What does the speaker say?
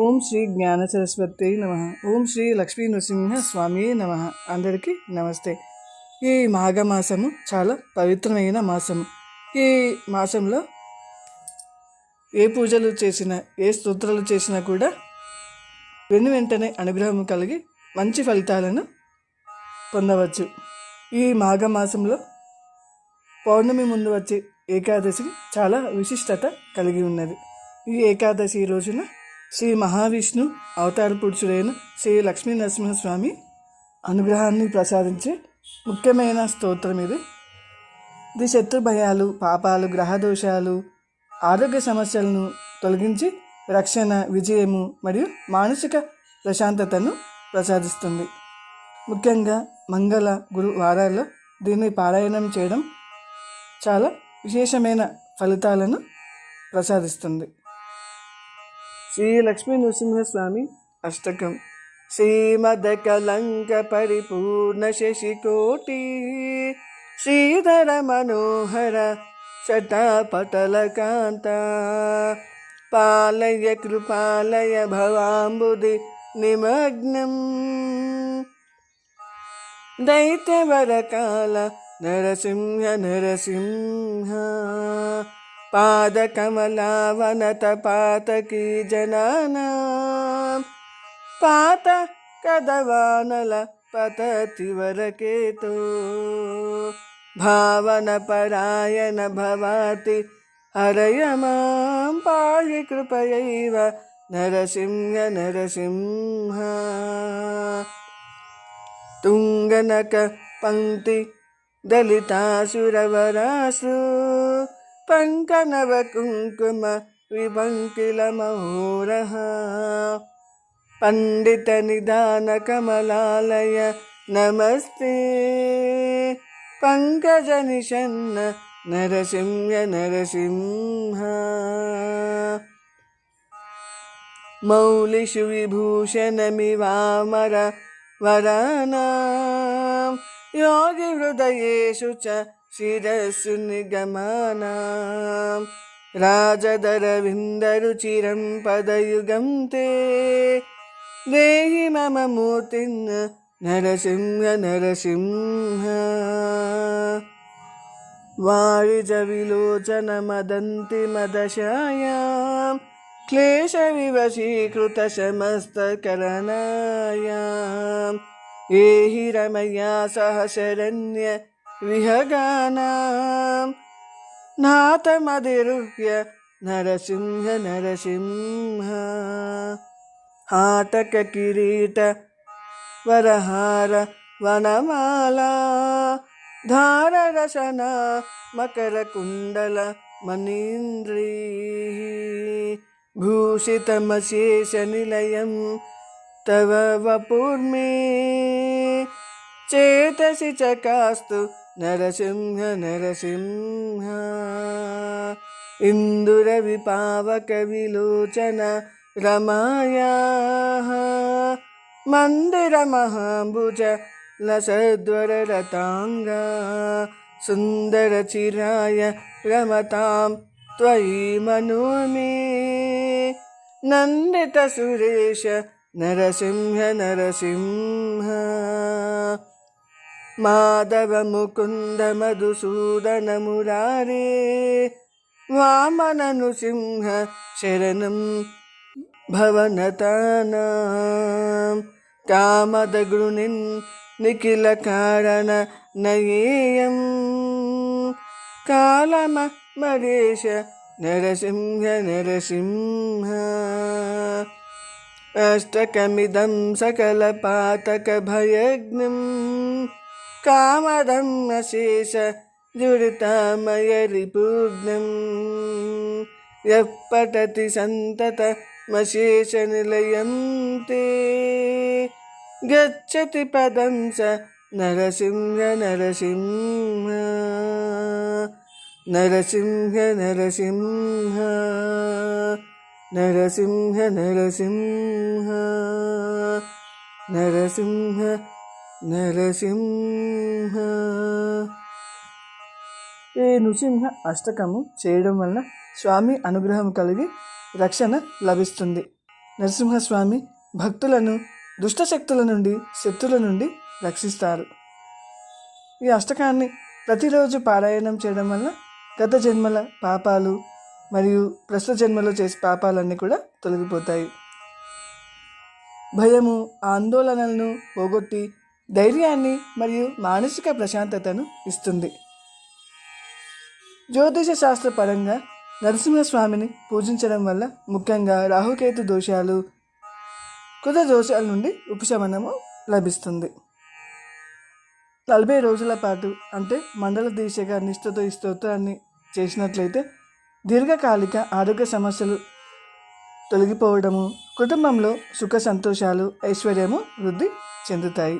ఓం శ్రీ జ్ఞాన సరస్వతి నమ. ఓం శ్రీ లక్ష్మీ నృసింహ స్వామి నమ. అందరికీ నమస్తే. ఈ మాఘమాసము చాలా పవిత్రమైన మాసము. ఈ మాసంలో ఏ పూజలు చేసినా ఏ స్తోత్రాలు చేసినా కూడా వెను వెంటనే అనుగ్రహం కలిగి మంచి ఫలితాలను పొందవచ్చు. ఈ మాఘమాసంలో పౌర్ణమి ముందు వచ్చే ఏకాదశి చాలా విశిష్టత కలిగి ఉన్నది. ఈ ఏకాదశి రోజున శ్రీ మహావిష్ణు అవతార పురుషుడైన శ్రీ లక్ష్మీ నరసింహస్వామి అనుగ్రహాన్ని ప్రసాదించే ముఖ్యమైన స్తోత్రం ఇది. ఇది శత్రు భయాలు పాపాలు గ్రహదోషాలు ఆరోగ్య సమస్యలను తొలగించి రక్షణ విజయము మరియు మానసిక ప్రశాంతతను ప్రసాదిస్తుంది. ముఖ్యంగా మంగళ గురు వారాల్లో దీన్ని పారాయణం చేయడం చాలా విశేషమైన ఫలితాలను ప్రసాదిస్తుంది. श्री लक्ष्मी नृसिंह स्वामी अष्टकम। मनोहर शटापटल कांता पालय कृपालय भवाम्बुदि दैत्यवर काल नरसिंह नरसिंह। పాదకమలావనతపాతకీ జనానా పాత కదవానల పతతివరకేతో భావనపరాయణ భవాతి హరయ మాం పాళి కృపయైవ నరసింహ నరసింహ తుంగనక పంక్తి దళితాసురవరాసు पङ्कनवकुङ्कुम विभङ्किलमहोरः पण्डितनिधानकमलालय नमस्ते। पङ्कजनिषन्न नरसिंह नरसिंह। मौलिषु विभूषणमिवामर वरानाम्। योगि हृदयेषु च शिरस्सु निगमाना राजदरविन्दरुचिरं पदयुगं ते। देहि मम मूर्तिन् నరసింహ నరసింహ వాణిజ విలోచన మదంతి మదశాయాం క్లేశ వివశీకృత సమస్తకరణాయాం ये हि रमया सह शरण्य विहगानां नाथमधिरुह्य नरसिंह नरसिंह हाटककिरीट वरहार वनमाला धाररशना मकरकुण्डल मनीन्द्रीः भूषितमशेषनिलयम् तव वपुर्मे चेतसि चकास्तु नरसिंह नरसिंह इन्दुरविपावकविलोचन रमायाः मन्दिरमहाम्बुज लसद्वररताङ्गा सुन्दरचिराय रमतां त्वयि मनो मे नन्दितसुरेश നരസിംഹ നരസിംഹ. മാധവ മുകുന്ദ മധുസൂദന മുരാരേ വാമനനു സിംഹ ശരണം ഭവനതാനാം. കാമദഗൃണിൻ നിഖില കാരണ നയേയം കാലമ മരേശ നരസിംഹ നരസിംഹ. అష్టకమిదం సకలపాతకభయగ్నిం కామదం అశేష దురితామయరిపూర్ణం యః పఠతి సంతతమశేషనిలయం తే గచ్చతి పదం స నరసింహ నరసింహ నరసింహ నరసింహ నరసింహ నరసింహ నరసింహ నరసింహ. ఈ నృసింహ అష్టకము చేయడం వలన స్వామి అనుగ్రహం కలిగి రక్షణ లభిస్తుంది. నరసింహస్వామి భక్తులను దుష్టశక్తుల నుండి శక్తుల నుండి రక్షిస్తారు. ఈ అష్టకాన్ని ప్రతిరోజు పారాయణం చేయడం వల్ల గత జన్మల పాపాలు మరియు ప్రస్తుత జన్మలో చేసే పాపాలన్నీ కూడా తొలగిపోతాయి. భయము ఆందోళనలను పోగొట్టి ధైర్యాన్ని మరియు మానసిక ప్రశాంతతను ఇస్తుంది. జ్యోతిష శాస్త్ర పరంగా నరసింహస్వామిని పూజించడం వల్ల ముఖ్యంగా రాహుకేతు దోషాలు కుద దోషాల నుండి ఉపశమనము లభిస్తుంది. నలభై రోజుల పాటు అంటే మండల దీక్షగా నిష్ఠతో ఈ స్తోత్రాన్ని చేసినట్లయితే దీర్ఘకాలిక ఆరోగ్య సమస్యలు తొలగిపోవడము కుటుంబంలో సుఖ సంతోషాలు ఐశ్వర్యము వృద్ధి చెందుతాయి.